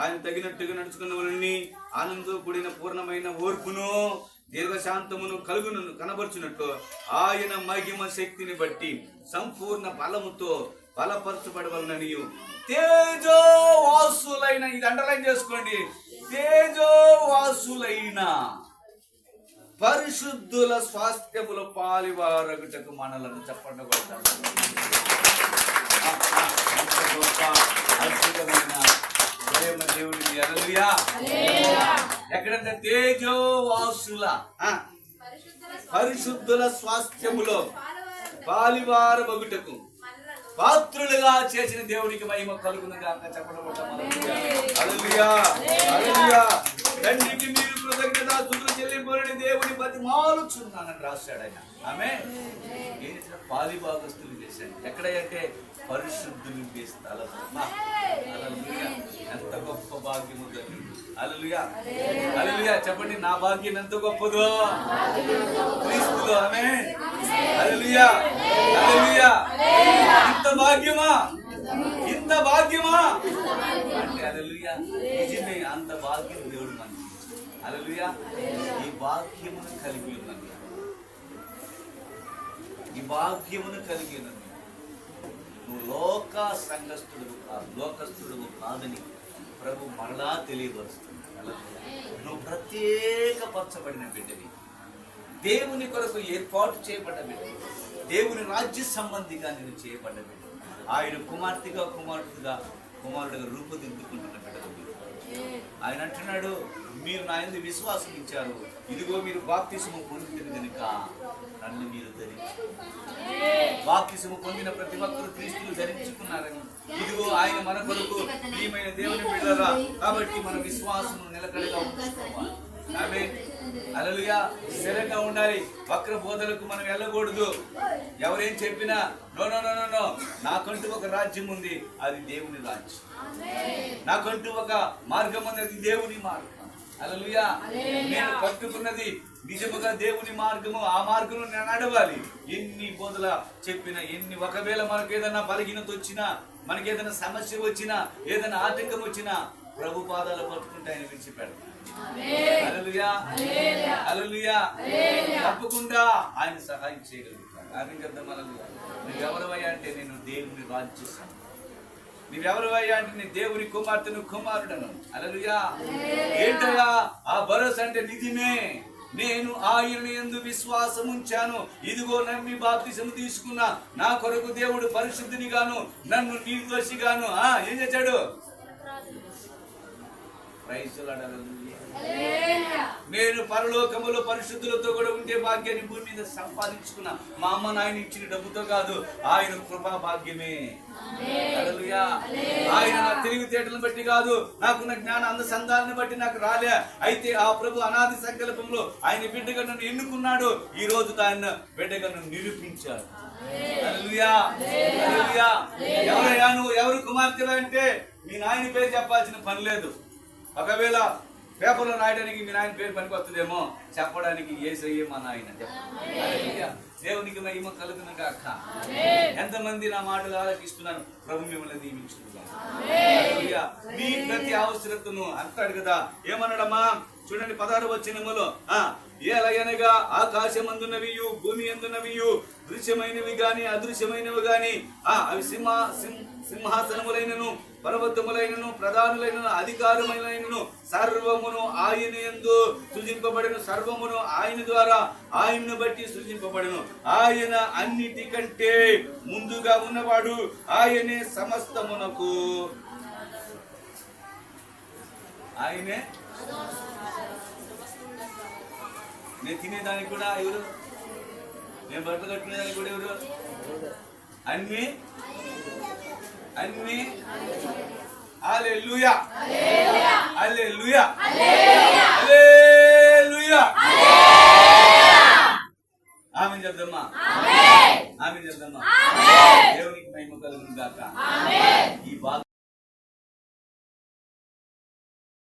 ఆయన తగినట్టుగా నడుచుకున్న వాళ్ళని ఆనందంతో కూడిన పూర్ణమైన ఓర్పును దీర్ఘశాంతమును కలుగును కనబరుచున్నట్టు ఆయన మహిమ శక్తిని బట్టి సంపూర్ణ బలముతో బలపరచబడవలనని తేజోవాసులైన ఇది అండర్లైన్ చేసుకోండి. తేజోవాసులైన పరిశుద్ధుల స్వాస్థ్యముల పాలివారగుటకు మనలను చెప్పండి కొడతారు. ఆ, ఆ, ఎంత గొప్ప అద్భుతమైన ప్రేమ దేవుడిని హల్లెలూయా. ఎక్కడంటే తేజోవాసుల. పరిశుద్ధుల స్వాస్థ్యములో పాలివార బగుటకు పాత్రులుగా చేసిన దేవునికి మహిమ కలుగునుగా చెప్పడం హల్లెలూయా. హల్లెలూయా. తండ్రికి మీరు కృతజ్ఞత చెల్లింపులని దేవుని బతి మాలుచున్నానని రాశాడు ఆయన. ఆమె పాలి భాగస్తులు చేశాడు ఎక్కడంటే పరిశుద్ధులు స్థలం ఎంత గొప్ప భాగ్యము అలలుగా అలలుగా చెప్పండి నా భాగ్యం ఎంత గొప్పదో. క్రీస్తులో. ఆమె అలలుయా అలలుయా ఇంత భాగ్యమా? ఇంత భాగ్యమా? అంటే అలలుయా నిజమే అంత భాగ్యం దేవుడు మనకి. అలలుయా ఈ భాగ్యమును కలిగి ఉన్నది. ఈ భాగ్యమును కలిగిన నువ్వు లోక సంఘస్థుడు లోకస్థుడు కాదని ప్రభు మరలా తెలియపరుస్తుంది నువ్వు ప్రత్యేక పరచబడిన బిడ్డవి. దేవుని కొరకు ఏర్పాటు చేయబడ్డ బిడ్డ దేవుని రాజ్య సంబంధిగా నేను చేయబడ్డ బిడ్డ ఆయన కుమార్తెగా కుమారుడుగా కుమారుడుగా రూపుదిద్దుకుంటున్న బిడ్డలు ఆయన అంటున్నాడు మీరు నా ఎందు విశ్వాసం ఇచ్చారు ఇదిగో మీరు బాప్తిసము పొందుతుంది కనుక నన్ను మీరు ధరించి. బాప్తిసము పొందిన ప్రతి ఒక్కరు క్రీస్తులు ధరించుకున్నారని. ఇదిగో ఆయన మన కొరకు ప్రియమైన దేవుని బిడ్డరా కాబట్టి మన విశ్వాసం నిలకడగా ఉంచుకోవాలి. ఆమె అలలుగా స్థిరంగా ఉండాలి. వక్ర బోధలకు మనం వెళ్ళకూడదు. ఎవరేం చెప్పినా నో నో నో నో నాకంటూ ఒక రాజ్యం ఉంది. అది దేవుని రాజ్యం. నాకంటూ ఒక మార్గం ఉన్నది దేవుని మార్గం. అలలుయా నేను పట్టుకున్నది నిజముగా దేవుని మార్గము. ఆ మార్గంలో నేను నడవాలి. ఎన్ని బోధల చెప్పిన ఎన్ని ఒకవేళ మనకు ఏదైనా బలహీనత వచ్చినా మనకి ఏదైనా సమస్య వచ్చినా ఏదైనా ఆటంకం వచ్చినా ప్రభు పాదాలు పట్టుకుంటే ఆయన హల్లెలూయా. తప్పకుండా ఆయన సహాయం చేయగలుగుతాడు. ఆమె చెప్తాం హల్లెలూయా నువ్వెవరవయ్యా అంటే నేను దేవుని రాజ్య సంఘం. నువ్వెవరవయ్యా అంటే నేను దేవుని కుమార్తెను కుమారుడను. అలలుయా. ఏంటయ్యా? ఆ భరోసా అంటే నిజమే. నేను ఆయన ఎందు విశ్వాసం ఉంచాను. ఇదిగో నమ్మి బాప్తిసము తీసుకున్నా. నా కొరకు దేవుడు పరిశుద్ధిని గాను నన్ను నిర్దోషిగాను. ఆ ఏం చేశాడు. నేను పరలోకములో పరిశుద్ధులతో కూడా ఉండే భాగ్యాన్ని భూమి మీద సంపాదించుకున్నా మా అమ్మ నాయన ఇచ్చిన డబ్బుతో కాదు ఆయన కృపా భాగ్యమే. ఆయన నా తెలివితేటలను బట్టి కాదు నాకున్న జ్ఞాన అందసందాలను బట్టి నాకు రాలే. అయితే ఆ ప్రభు అనాది సంకల్పంలో ఆయన బిడ్డగా నన్ను ఎన్నుకున్నాడు. ఈ రోజు ఆయన బిడ్డగా నన్ను నిరూపించాడు. ఎవరయ్యా నువ్వు? ఎవరు కుమార్తెలు అంటే? మీ నాయన పేరు చెప్పాల్సిన పని లేదు. ఒకవేళ పేపర్లో రాయడానికి మీ నాయన పేరు పనికి వస్తుందేమో చెప్పడానికి ఏసయ్యే మా నాయన. దేవునికి మహిమ కలుగును కాక ఎంతమంది నా మాటలు ఆలకిస్తున్నాను ప్రభు మిమ్మల్ని దీవించుకుంటాను హల్లెలూయా. మీ ప్రతి అవసరతను అంటాడు కదా. ఏమన్నాడమ్మా? చూడండి పదహారు వచ్చినములో ఆ ఎలాగనగా ఆకాశమందున్నవియు భూమి అందున్నవియు దృశ్యమైనవి గాని అదృశ్యమైనవి గాని ఆ అవి సింహ సింహ సింహాసనములైనను పర్వతములైనను ప్రధానులైన అధికారములైనను సర్వమును ఆయన యందు సృజింపబడిన సర్వమును ఆయన ద్వారా ఆయన్ను బట్టి సృజింపబడను. ఆయన అన్నిటికంటే ముందుగా ఉన్నవాడు ఆయనే సమస్తమునకు. ఆయనే నేను తినేదానికి కూడా ఎవరు? నేను బట్టలు కట్టుకునేదానికి కూడా ఎవరు? అన్ని అన్ని హల్లెలూయా. హల్లెలూయా. హల్లెలూయా. ఆమె చెప్దమ్మా ఆమె చెప్దమ్మా దేవునికి మహిమ కలుగును గాక.